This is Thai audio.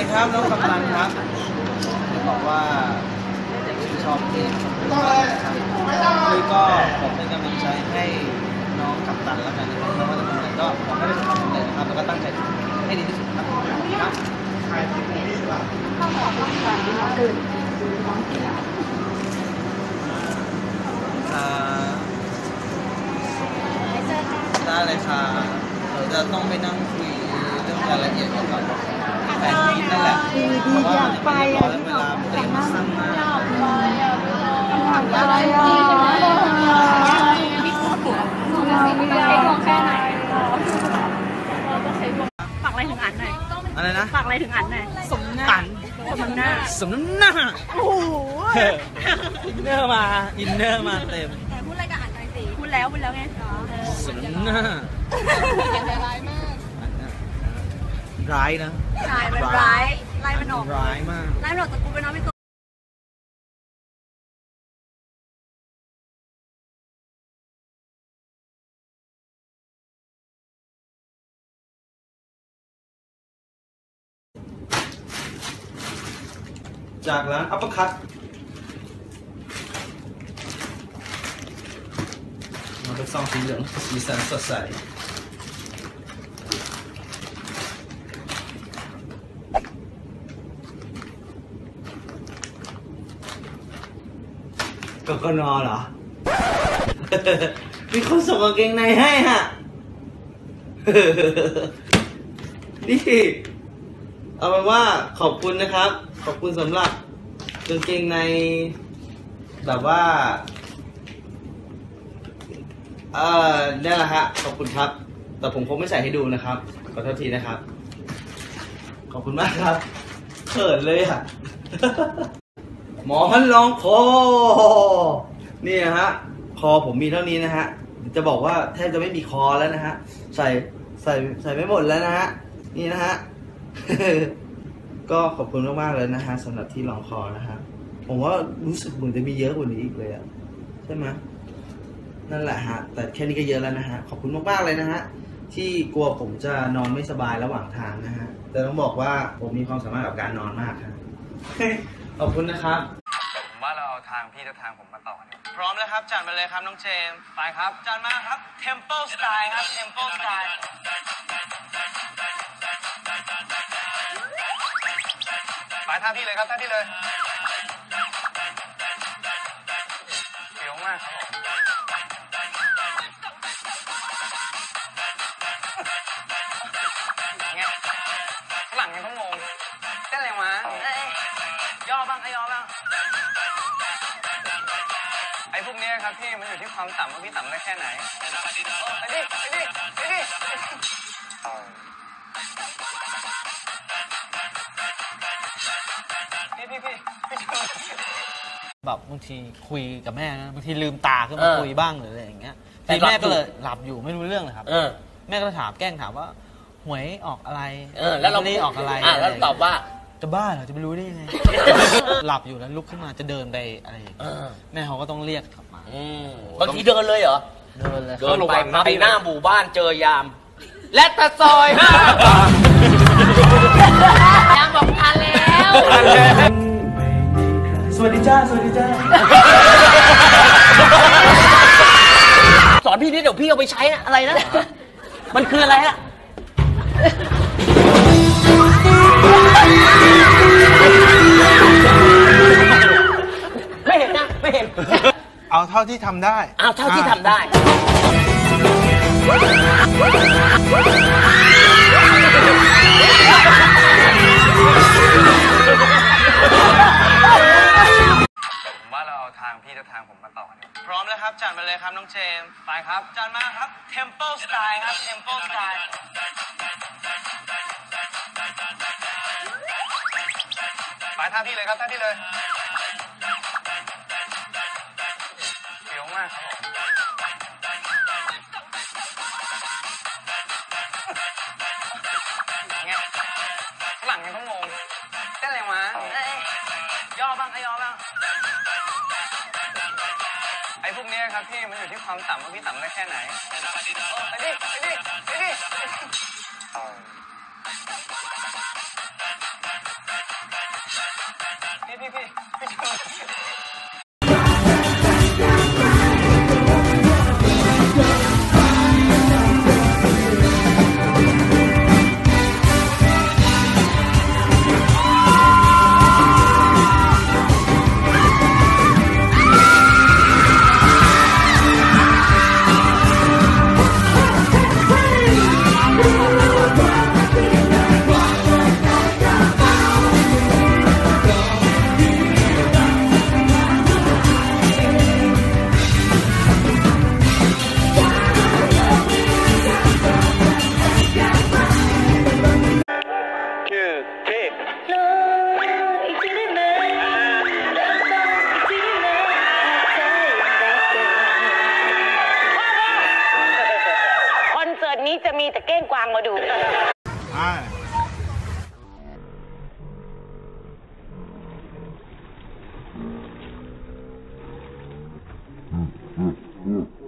ดีครับน้องกัปตันครับบอกว่าชื่นชอบเพลงคือก็ผมเป็นกำลังใจให้น้องกัปตันแล้วกันนะครับไม่ว่าจะทำอะไรก็ขอให้ประสบความสำเร็จนะครับแล้วก็ตั้งใจทำให้ดีที่สุดครับครับอ่าได้เลยค่ะเราจะต้องไปนั่ง ไปอะเวที่ลาเขาเวลามันสั้นมาอะไรอะเราไม่ได้ฝากอะไรถึงอันหน่อยอะไรนะฝากอะไรถึงอันหน่อยสมหน้าตันสมหน้าสมน้ำหน้าโอ้โหอินเนอร์มาอินเนอร์มาเต็มพูดอะไรกับอันหน่อยสิพูดแล้วพูดแล้วไงสมน้ำหน้าร้ายมากร้ายนะใช่มันร้าย ไล่มันออกร้ายมาก ไล่มันออกจากกูไปนอนไม่ตัวจากร้านอัปเปอร์คัตมาเป็นซองสีเหลืองสีสันสดใส กกนเหรอ มีคนส่งกางเกงในให้ฮะ นี่ เอาเป็นว่าขอบคุณนะครับ ขอบคุณสำหรับกางเกงในแบบว่า เออนี่นแหละฮะ ขอบคุณครับ แต่ผมคงไม่ใส่ให้ดูนะครับ ขอโทษทีนะครับ ขอบคุณมากครับเขินเลยอะ หมอนรองคอนี่นะฮะ คอผมมีเท่านี้นะฮะ จะบอกว่าแทบจะไม่มีคอแล้วนะฮะ ใส่ใส่ใส่ไม่หมดแล้วนะฮะ นี่นะฮะ ก็ขอบคุณมากๆเลยนะฮะสำหรับที่รองคอนะฮะ ผมว่ารู้สึกเหมือนจะมีเยอะกว่านี้อีกเลยอะใช่ไหมนั่นแหละฮะ แต่แค่นี้ก็เยอะแล้วนะฮะ ขอบคุณมากๆเลยนะฮะ ที่กลัวผมจะนอนไม่สบายระหว่างทางนะฮะ แต่ต้องบอกว่าผมมีความสามารถกับการนอนมากครับ ขอบคุณนะครับ ผมว่าเราเอาทางพี่และทางผมมาต่อเนี่ยพร้อมแล้วครับจัดมาเลยครับน้องเจมส์ไปครับจัดมาครับ Temple Style ครับ Temple Style ไปท่าที่เลยครับท่าที่เลยเสียวมาก ครับพี่มันอยู่ที่ความต่ำว่าพี่ต่ำได้แค่ไหนไปดิไปดิไปดิไปดิพี่พี่พี่พี่ชมแบบบางทีคุยกับแม่นะบางทีลืมตาขึ้นมาเออคุยบ้างหรืออะไรอย่างเงี้ยแต่หลับแม่ก็อยู่เลยหลับอยู่ไม่รู้เรื่องเลยครับ เออ แม่ก็ถามแกล้งถามว่า หวยออกอะไรเออ แล้วเราตตอออกอะไรอะแล้วตอบว่า จะบ้าเหรอจะไปรู้ได้ยังไง หลับอยู่แล้วลุกขึ้นมาจะเดินไปอะไรอย่างเอเงี้ยอแม่เขาก็ต้องเรียกกลับมาอืมบางทีเดินเลยเหรอ เดินเลยเดินเข้าไประวังไปหน้าหมู่บ้านเจอยาม และตะซอยห้าบาทยามบอกทันแล้วสวัสดีจ้าสวัสดีจ้าสอนพี่นิดเดี๋ยวพี่เอาไปใช้นะอะไรนะ มันคืออะไรฮะาเท่าที่ทำได้เอาเท่าที่ทำได้ ผมว่าเราเอาทางพี่และทางผมมาต่อเนี่ยพร้อมแล้วครับจัดมาเลยครับน้องเจมส์ไปครับจัดมาครับ Temple Style ครับ Temple Style ไปท่าที่เลยครับท่าที่เลย มงี้ยฝรั่งยังต้องงงเต้นอะไรวะย่อบ้างไอ้ย่อบ้างไอ้พวกเนี้ยครับพี่มันอยู่ที่ความต่ำว่าพี่ต่ำได้แค่ไหนโอ้ไปดิไปดิไปดิพี่พี่พี่างมาดู Mm-hmm.